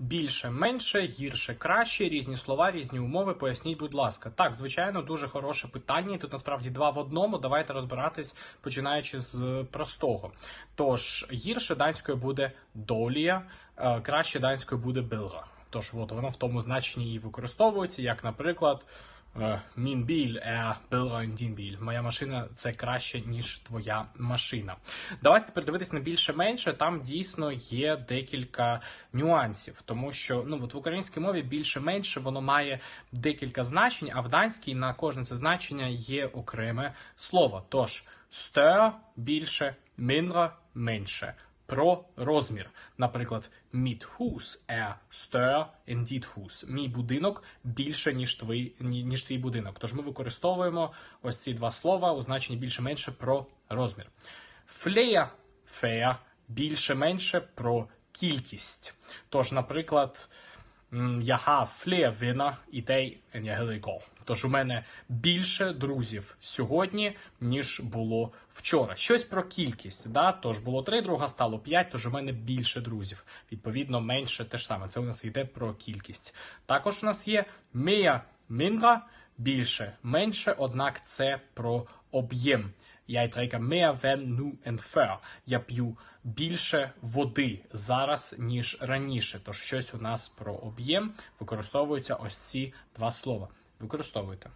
Більше, менше, гірше, краще, різні слова, різні умови. Поясніть, будь ласка. Так, звичайно, дуже хороше питання. і Тут насправді два в одному. Давайте розбиратись, починаючи з простого. Тож, гірше данською буде долія, е, краще данською буде билга. Тож, от воно в тому значенні і використовується, як, наприклад. Е, Мін біль е bilder din біль. Моя машина це краще, ніж твоя машина. Давайте тепер дивитись на більше-менше. Там дійсно є декілька нюансів, тому що ну от в українській мові більше-менше воно має декілька значень, а в данській на кожне це значення є окреме слово. Тож større – більше, mindre – менше. Про розмір. Наприклад, mit Hus er større in dit hus. Мій будинок більше, ніж твій, ніж твій будинок. Тож ми використовуємо ось ці два слова у значенні більше-менше про розмір. Флея фея більше-менше про кількість. Тож, наприклад, я har flere venner i dag, end. Тож у мене більше друзів сьогодні, ніж було вчора. Щось про кількість. Да? Тож було три друга, стало п'ять, тож у мене більше друзів. Відповідно, менше те ж саме. Це у нас йде про кількість. Також у нас є mehr, mindre, більше, менше, однак це про об'єм. Я drikker mere vand nu end før. Я п'ю більше води зараз, ніж раніше. Тож щось у нас про об'єм використовуються ось ці два слова. Використовуйте.